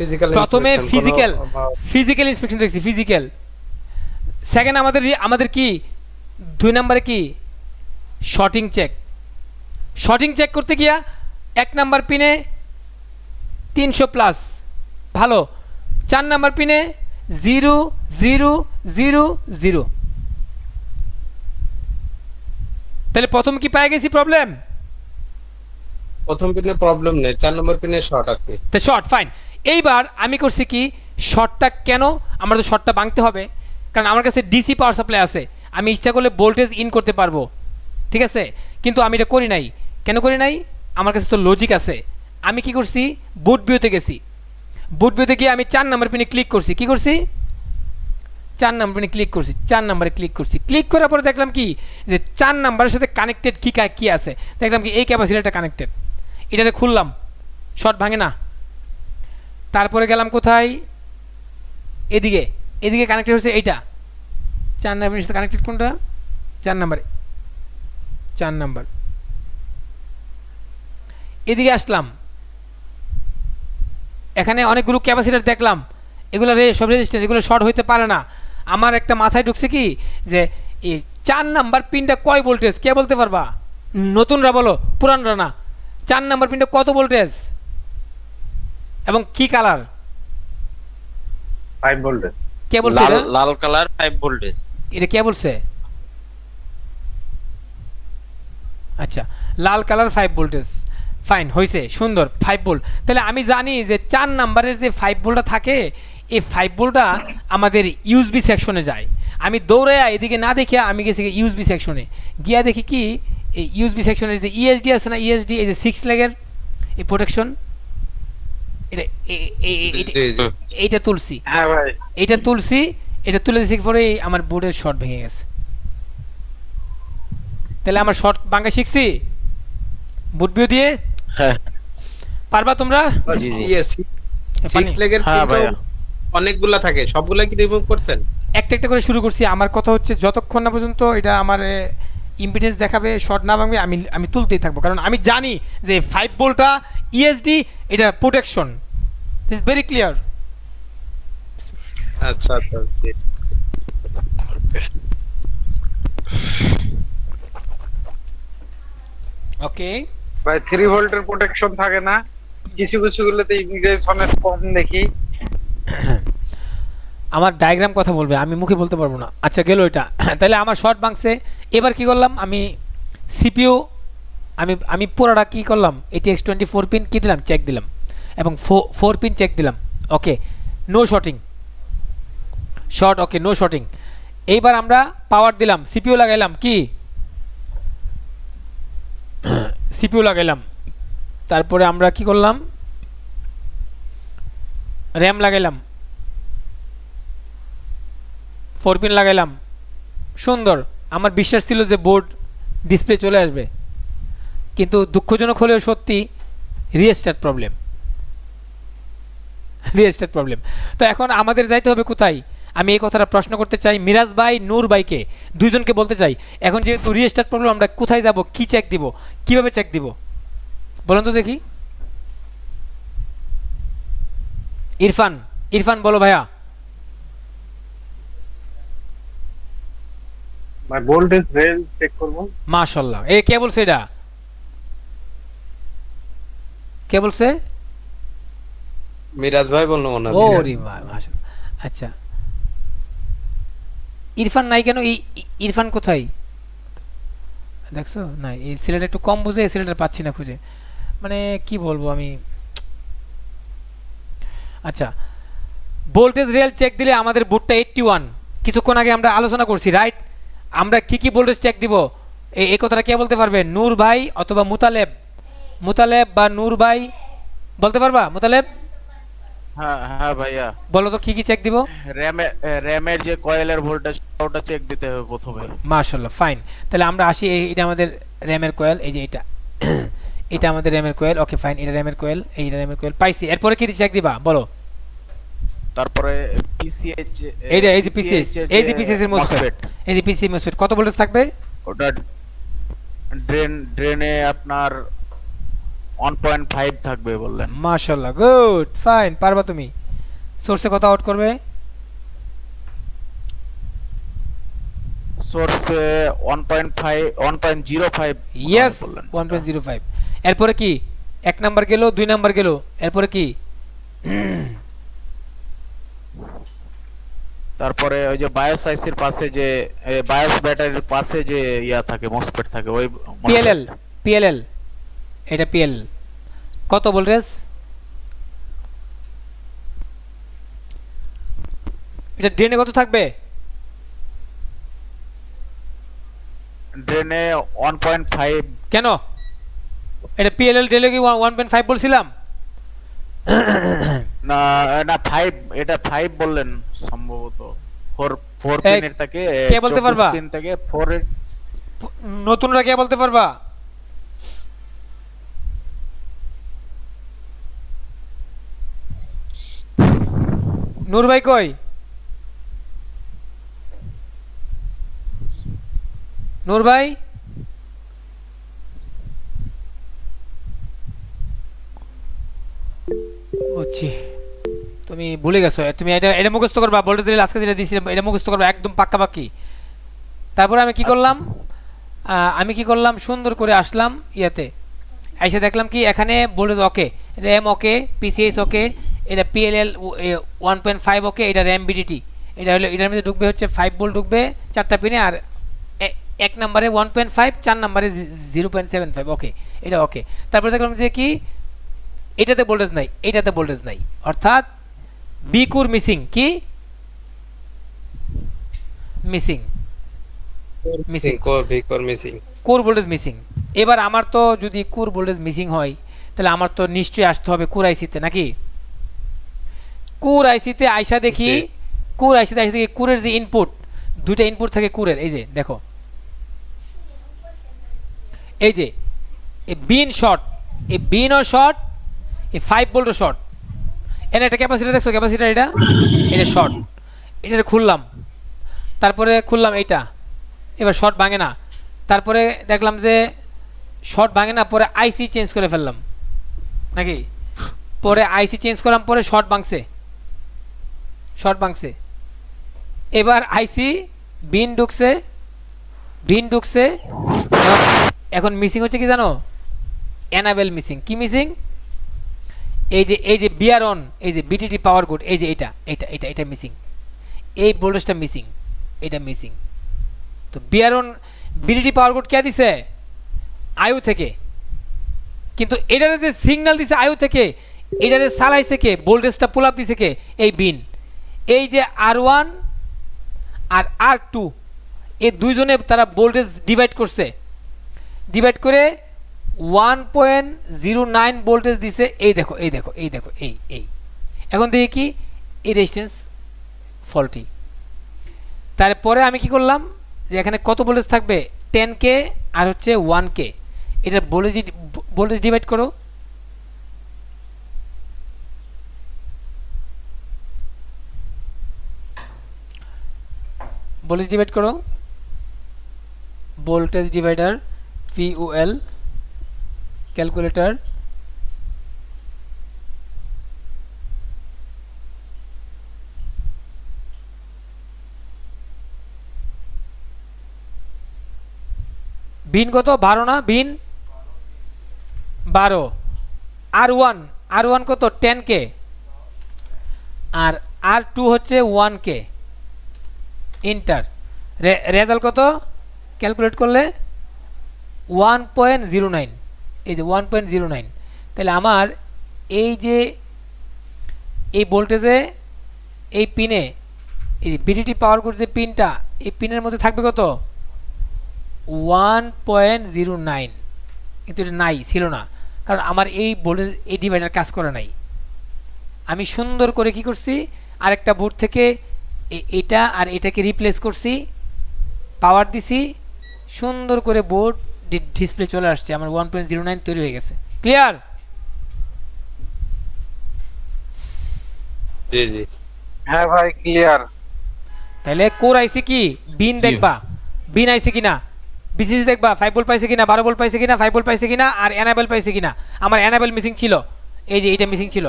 Physical প্রথমে physical physical inspection দেখছি physical second আমাদের আমাদের কি? দুই নম্বরে কি? শর্টিং চেক শর্টিং চেক করতে গিয়া এক নাম্বার পিনে তিনশো প্লাস ভালো। চার নাম্বার পিনে জিরো জিরো জিরো জিরো। তাহলে প্রথম কি পেয়ে গেছি প্রবলেম প্রথম পিনে প্রবলেম নেই চার নম্বর পিনে শর্ট আছে। তো শর্ট ফাইন এইবার আমি করছি কি শর্টটা কেন? আমার তো শর্টটা ভাঙতে হবে, কারণ আমার কাছে ডিসি পাওয়ার সাপ্লাই আছে। আমি ইচ্ছা করলে ভোল্টেজ ইন করতে পারব, ঠিক আছে? কিন্তু আমি এটা করি নাই। কেন করি নাই? আমার কাছে তো লজিক আছে। আমি কি করছি? বুট ভিউতে গেছি। বুট ভিউতে গিয়ে আমি চার নাম্বার পিনে ক্লিক করছি। কি করছি? চার নাম্বারে ক্লিক করছি, চার নাম্বারে ক্লিক করছি। ক্লিক করার পরে দেখলাম কি, যে চার নাম্বারের সাথে কানেক্টেড কী কী আছে? দেখলাম কি, এই ক্যাপাসিটারটা কানেক্টেড এটাতে খুললাম। শর্ট ভাঙে না। তারপরে গেলাম কোথায়? এদিকে। এদিকে কানেক্টেড হচ্ছে এইটা। চার নাম্বারের সাথে কানেক্টেড কোনটা? চার নাম্বারে চার নাম্বার এদিকে আসলাম। এখানে অনেকগুলো ক্যাপাসিটার দেখলাম। এগুলো রে সব রেজিস্ট্যান্স এগুলো শর্ট হইতে পারে না। আমার একটা মাথায় ঢুকছে কি? যে এই চার নাম্বার পিনটা কয় ভোল্টেজ কে বলতে পারবা? নতুনরা বলো, পুরানরা না। চার নাম্বার পিনটা কত ভোল্টেজ এবং কি কালার? ফাইভ ভোল্টেজ কে বলছে লাল লাল কালার ফাইভ ভোল্টেজ এটা কে বলছে? আচ্ছা লাল কালার ফাইভ ভোল্টেজ ফাইন হয়েছে সুন্দর ফাইভ ভোল্ট তাহলে আমি জানি যে চার নাম্বারের যে ফাইভ ভোল্টটা থাকে এই ফাইভ ভোল্টটা আমাদের ইউএসবি সেকশনে যায়। আমি দৌড়াইয়া এদিকে না দেখে আমি গেছি ইউএসবি সেকশনে গিয়া দেখি কি এই ইউএসবি সেকশনের যে ইএসডি আছে না ইএসডি এই যে সিক্স লেগের এই প্রোটেকশন এটা এ- এ- এ- এটা- জি, জি। এইটা তুলছি। হ্যাঁ এটা তুলছি এটা তুলে দিছি পরে আমার বোর্ডের শর্ট ভেঙে গেছে। তাহলে আমার শর্ট ভাঙা শিখছি? বুট ভিউ দিয়ে? হ্যাঁ। পারবা তোমরা? জি, জি। সিক্স লেগের হ্যাঁ। অনেকগুলা থাকে। সবগুলা কি রিমুভ করছেন? একটা একটা করে শুরু করছি। আমার কথা হচ্ছে যতক্ষণ না পর্যন্ত এটা আমার ইম্পিডেন্স দেখাবে শর্ট না ভাঙবে আমি আমি তুলতেই থাকব। কারণ আমি জানি যে ফাইভ বোল্টটা ইএসডি এটা প্রোটেকশন ইজ ভেরি ক্লিয়ার আচ্ছা আচ্ছা ওকে ভাই থ্রি ভোল্টের প্রোটেকশন থাকে না। কিছু কিছু গুলোতে ইমিগ্রেশনের কম দেখি। আমার ডায়াগ্রাম কথা বলবে, আমি মুখে বলতে পারব না। আচ্ছা গেল এটা। তাহলে আমার শর্ট ভাঙছে এবার কি করলাম? আমি সিপিইউ আমি আমি পুরোটা কী করলাম? এটি এক্স টোয়েন্টি ফোর পিন কী দিলাম? চেক দিলাম। এবং ফোর পিন চেক দিলাম। Okay no shorting short okay no shorting এইবার আমরা পাওয়ার দিলাম। সিপিইউ লাগাইলাম কি? সিপিইউ লাগাইলাম। তারপরে আমরা কি করলাম? র্যাম লাগাইলাম। ফোর পিন লাগাইলাম। সুন্দর। আমার বিশ্বাস ছিল যে বোর্ড ডিসপ্লে চলে আসবে। কিন্তু দুঃখজনক হলেও সত্যি রিস্টার্ট প্রবলেম। Restart problem. তো এখন আমাদের যাইতে হবে কোথায়? আমি এই কথাটা প্রশ্ন করতে চাই মিরাজ ভাই, নূর ভাইকে। দুইজনকে বলতে চাই। এখন যেহেতু রিস্টার্ট প্রবলেম, আমরা কোথায় যাব? কি চেক দিব? কীভাবে চেক দিব? বলুন তো দেখি। ইরফান ইরফান বলো ভাইয়া। ভোল্টেজ রেল চেক করব। মাশাল্লাহ। এ কে বলছে এটা? কে বলছে? মিরাজ ভাই বলল মনে হচ্ছে রে মা- মাশাআল্লাহ। আচ্ছা। ইরফান নাই কেন? ইরফান কোথায়? দেখছ? না এই ছেলেটা একটু কম বুঝে এই ছেলেটা পাচ্ছি না খুঁজে। মানে কি বলব আমি? আচ্ছা। ভোল্টেজ রেল চেক দিলে আমাদের বুটটা এইটটি ওয়ান কিছুক্ষণ আগে আমরা আলোচনা করছি রাইট আমরা কি কি ভোল্টেজ চেক দিব? এই কথাটা কে বলতে পারবে? নূর ভাই অথবা মুতালেব? মুতালেব বা নূর ভাই? বলতে পারবা? মুতালেব? হ্যাঁ হ্যাঁ ভাইয়া। বলো তো কি কি চেক দিব? র্যামের র্যামের যে কয়েলের ভোল্টেজ ওটা চেক দিতে হবে প্রথমে। মার্শাল্লাহ ফাইন তাহলে আমরা আসি এটা আমাদের র্যামের কোয়েল এই যে এটা। এটা আমাদের র্যামের কোয়েল ওকে ফাইন এটা র্যামের কোয়েল এই র্যামের কোয়েল পাইছি। এরপরে কি চেক দিবা? বলো। তারপরে পিসিএইচ এইটা এই যে পিসিএস এই যে পিসিএস এর মোসফেট এই যে পিসি মোসফেট কত ভোল্টেজ থাকবে? ওটা ড্রেন ড্রেনে আপনার ওয়ান পয়েন্ট ফাইভ থাকবে বললেন। মাশাল্লাহ গুড ফাইন পারবা তুমি। সোর্সে কত আউট করবে? সোর্সে one point five one point zero five yes one point zero five এরপরে কি? এক নাম্বার গেল দুই নাম্বার গেল এরপরে কি? তারপরে ওই যে বায়োস আইসির পাশে যে বায়োস ব্যাটারির পাশে যে ইয়া থাকে মসপেট থাকে ওই পিএলএল পিএলএল এটা পিএল কত ভোল্টেজ এটা ড্রেনে কত থাকবে? ড্রেনে ওয়ান পয়েন্ট ফাইভ কেন? এটা পিএলএল ড্রেলে কি ওয়ান পয়েন্ট ফাইভ বলছিলাম? না না ফাইভ এটা ফাইভ বললেন। সম্ভবত ফোর ফোর পিনের থেকে কে বলতে পারবা? পিন থেকে ফোর এর নতুনরা কে বলতে পারবা? নূর ভাই কই? নূর ভাই? বুঝছি তুমি ভুলে গেছো। তুমি এটা এটা মুখস্থ করবা বলতে দিলে আজকে যেটা দিয়েছিলাম এটা মুখস্থ করবা একদম পাক্কা পাক্কি তারপরে আমি কি করলাম? আমি কি করলাম? সুন্দর করে আসলাম ইয়াতে। এসে দেখলাম কি এখানে voltage okay RAM okay PCS okay এটা PLL one point five okay এটা র্যাম বিডিটি এটা হলো এটার মধ্যে ঢুকবে হচ্ছে ফাইভ ভোল্ট ঢুকবে চারটা পিনে আর এক নম্বরে ওয়ান পয়েন্ট ফাইভ চার নম্বরে zero point seven five okay এটা ওকে তারপরে দেখলাম যে কি এটাতে ভোল্টেজ নাই এটাতে ভোল্টেজ নাই। অর্থাৎ বিকুর মিসিং কি? Missing. Missing core V core missing. Core voltage missing. এবার আমার তো যদি কোর ভোল্টেজ মিসিং হয় তাহলে আমার তো নিশ্চয়ই আসতে হবে কোর আইসিতে নাকি? কোর আইসিতে আইসা দেখি। কোর আইসিতে আইসা দেখি কোরের যে ইনপুট দুইটা ইনপুট থাকে কোরের এই যে দেখো। এই যে এই বিন শর্ট এই বিনও শর্ট এ ফাইভ ভোল্টও শর্ট এনে এটা ক্যাপাসিটি দেখছ? ক্যাপাসিটার এটা? এটা শর্ট এটা খুললাম। তারপরে খুললাম এইটা। এবার শর্ট ভাঙে না। তারপরে দেখলাম যে শর্ট ভাঙে না, পরে আইসি চেঞ্জ করে ফেললাম। নাকি? পরে আইসি চেঞ্জ করলাম পরে শর্ট ভাঙছে। শর্ট ভাঙছে। এবার আইসি বিন ঢুকছে। বিন ঢুকছে। এখন মিসিং হচ্ছে কি জানো? অ্যানাবেল মিসিং কি মিসিং এই যে এই যে বিয়ার অন এই যে বিটিটি পাওয়ার গুড এই যে এটা এটা এটা এটা মিসিং এই ভোল্টেজটা মিসিং এটা মিসিং তো বিয়ার অন বিডিটি পাওয়ার কোড কে দিছে? আয়ু থেকে। কিন্তু এটারে যে সিগন্যাল দিছে আয়ু থেকে, এটারে চালাইছে কে? ভোল্টেজটা পুল আপ দিছে কে? এই বিন এই যে আর ওয়ান আর আর টু এই দুইজনে তারা ভোল্টেজ ডিভাইড করছে। ডিভাইড করে one point zero nine voltage দিছে, এই দেখো এই দেখো এই দেখো, এই এই। এখন দেখি কি? এই রেজিস্ট্যান্স ফল্টি তারপরে আমি কি করলাম? যে এখানে কত ভোল্টেজ থাকবে? টেন কে আর হচ্ছে ওয়ান কে এটা ভোল্টেজ ভোল্টেজ ডিভাইড করো। ভোল্টেজ ডিভাইড করো। Voltage divider VOL calculator. Bin কত? বারো না? বিন? বারো। আর ওয়ান? আর ওয়ান কত? টেন কে আর আর টু হচ্ছে ওয়ান কে ইন্টার রেজাল্ট কত? ক্যালকুলেট করলে? One point zero nine. এই যে ওয়ান পয়েন্ট জিরো নাইন তাহলে আমার এই যে, এই ভোল্টেজে, এই পিনে এই বিডিটি পাওয়ার গুড যে পিনটা এই পিনের মধ্যে থাকবে কত? ওয়ান পয়েন্ট জিরো নাইন কিন্তু এটা নাই, ছিল না। কারণ আমার এই ভোল্টেজ, এই ডিভাইডার কাজ করে নাই। আমি সুন্দর করে কি করছি? আরেকটা বোর্ড থেকে এটা আর এটাকে রিপ্লেস করছি। পাওয়ার দিছি। সুন্দর করে বোর্ড ডিসপ্লে চলে আসছে আমার ওয়ান পয়েন্ট জিরো নাইন তৈরি হয়ে গেছে। ক্লিয়ার জি জি। হ্যাঁ ভাই ক্লিয়ার তাহলে কোর আইসি কি? বিন দেখবা। বিন আইসি কিনা? বিসিসি দেখবা। ফাইভ বল পাইছে কিনা? বারো বল পাইছে কিনা? ফাইভ বল পাইছে কিনা? আর এনাবেল পাইছে কিনা? আমার অ্যানাবেল মিসিং ছিল। এই যে এইটা মিসিং ছিল।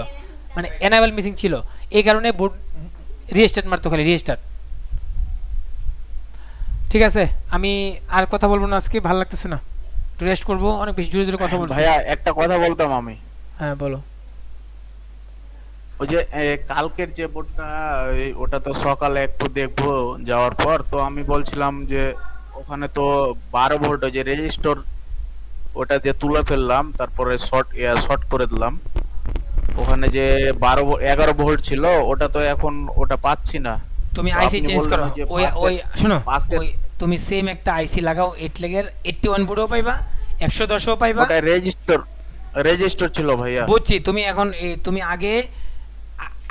মানে অ্যানাবেল মিসিং ছিল। এই কারণে বোর্ড রিস্টার্ট মারতো খালি রিস্টার্ট ঠিক আছে? আমি আর কথা বলব না আজকে ভালো লাগতেছে না। একটু রেস্ট করব অনেক বেশি জোরে জোরে কথা বলছি। ভাইয়া একটা কথা বলতাম আমি। হ্যাঁ বলো। ওই যে কালকের যে বোর্ডটা ওটা তো সকালে একটু দেখব যাওয়ার পর। তো আমি বলছিলাম যে ওখানে তো বারো ভোল্ট যে রেজিস্টর ওটা যে তুলে ফেললাম তারপরে শর্ট শর্ট করে দিলাম। ওখানে যে বারো এগারো ভোল্ট ছিল ওটা তো এখন ওটা পাচ্ছি না। তুমি আইসি চেঞ্জ করো। ওই ওই শোনো ওই তুমি সেম একটা আইসি লাগাও এইট লেগের এইটটি ওয়ান বোর্ডও পাইবা একশো দশও পাইবা। ওটা রেজিস্টর রেজিস্টর ছিল ভাইয়া। বুঝছি তুমি এখন তুমি আগে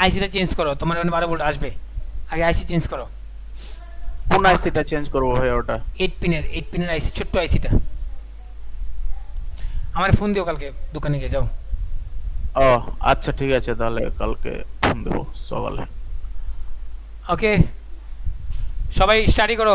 আইসিটা চেঞ্জ করো তোমার ওখানে বারো ভোল্ট আসবে। আগে আইসি চেঞ্জ করো। কোন আইসিটা চেঞ্জ করব ভাইয়া ওটা? এইট পিনের এইট পিনের আইসি ছোট্ট আইসিটা আমার ফোন দিও কালকে দোকানে গিয়ে যাও। ও আচ্ছা ঠিক আছে তাহলে কালকে ফোন দেবো সকালে। ওকে সবাই স্টাডি করো।